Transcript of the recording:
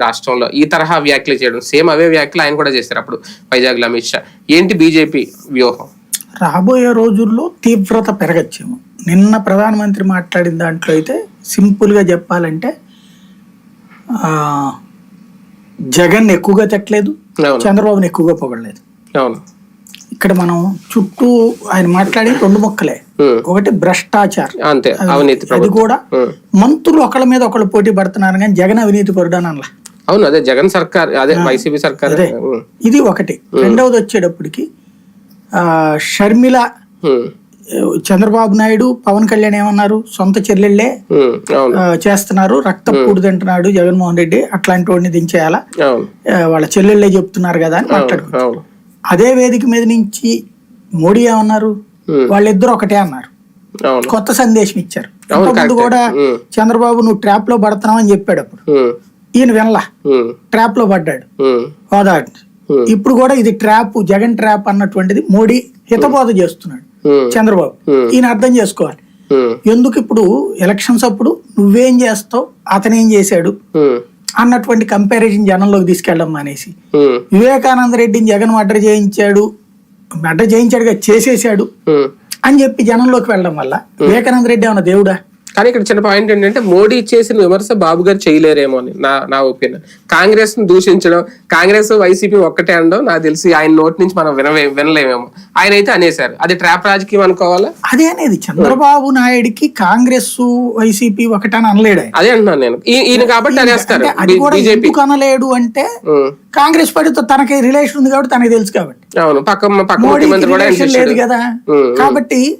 రాష్ట్రంలో ఈ తరహా వ్యాఖ్యలు చేయడం సేమ్ అవే వ్యాఖ్యలు ఆయన కూడా చేశారు అప్పుడు వైజాగ్లో అమిత్ షా. ఏంటి బీజేపీ వ్యూహం? రాబోయే రోజుల్లో తీవ్రత పెరగచ్చేమో. నిన్న ప్రధానమంత్రి మాట్లాడిన దాంట్లో అయితే సింపుల్గా చెప్పాలంటే ఆ, జగన్ ఎక్కువగా తిట్టలేదు చంద్రబాబుని ఎక్కువగా పొగడలేదు. ఇక్కడ మనం చుట్టూ ఆయన మాట్లాడి రెండు మొక్కలే. ఒకటి భ్రష్టాచారం. అంతే అవినీతి అది కూడా. మంత్రులు ఒకళ్ళ మీద ఒకళ్ళు పోటీ పడుతున్నారు కానీ జగన్ అవినీతి పరుడని అనలా. అవును అదే జగన్ సర్కార్ అదే వైసీపీ సర్కార్. ఇది ఒకటి. రెండవది వచ్చేటప్పటికి ఆ, షర్మిల చంద్రబాబు నాయుడు పవన్ కళ్యాణ్ ఏమన్నారు? సొంత ఆ, చేస్తున్నారు. రక్తం కూడు తింటున్నాడు జగన్మోహన్ రెడ్డి. అట్లాంటి వాడిని దించేయాలా వాళ్ళ చెల్లెళ్ళే చెప్తున్నారు కదా అని మాట్లాడుకున్నారు అదే వేదిక మీద నుంచి మోడీ ఏమన్నారు. వాళ్ళిద్దరు ఒకటే అన్నారు. కొత్త సందేశం ఇచ్చారు. ముందు. కూడా. చంద్రబాబు నువ్వు ట్రాప్లో పడుతున్నావు అని చెప్పాడు అప్పుడు. ఈయన వినలా ట్రాప్లో పడ్డాడు. హోదా. ఇప్పుడు కూడా ఇది ట్రాప్ జగన్ ట్రాప్ అన్నటువంటిది మోడీ హితబోధ చేస్తున్నాడు. చంద్రబాబు. ఈయన అర్థం చేసుకోవాలి. ఎందుకు ఇప్పుడు ఎలక్షన్స్ అప్పుడు నువ్వేం చేస్తావు అతనేం చేశాడు అన్నటువంటి కంపారిజన్ జనంలోకి తీసుకెళ్ళడం మానేసి. ఉమ్, వివేకానంద రెడ్డిని జగన్ మర్డర్ చేయించాడు మర్డర్ చేయించాడుగా చేసేసాడు. అని చెప్పి జనంలోకి వెళ్ళడం వల్ల వివేకానంద రెడ్డి ఏమన్నా దేవుడా? కానీ ఇక్కడ చిన్న పాయింట్ ఏంటంటే మోడీ చేసిన విమర్శ బాబు గారు చేయలేరేమో అని నా నా ఒపీనియన్. కాంగ్రెస్ని దూషించడం కాంగ్రెస్ వైసీపీ ఒక్కటే అనడం నాకు తెలిసి ఆయన నోటి నుంచి మనం వినవే వినలేమేమో. ఆయన అయితే అనేశారు. అది ట్రాప్ రాజకీయం అనుకోవాలా? అదే అనేది చంద్రబాబు నాయుడికి కాంగ్రెస్ వైసీపీ ఒకటని అనలేడు. అదే అంటున్నాను నేను. ఈయన కాబట్టి అనేస్తారు. అంటే అది కూడా బీజేపీ. అనలేడు అంటే కాంగ్రెస్ పార్టీతో తనకి రిలేషన్ ఉంది కాబట్టి తనకి తెలుసు కాబట్టి. అవును పక్క పక్క ముఖ్యమంత్రి కూడా లేదు. కదా. కాబట్టి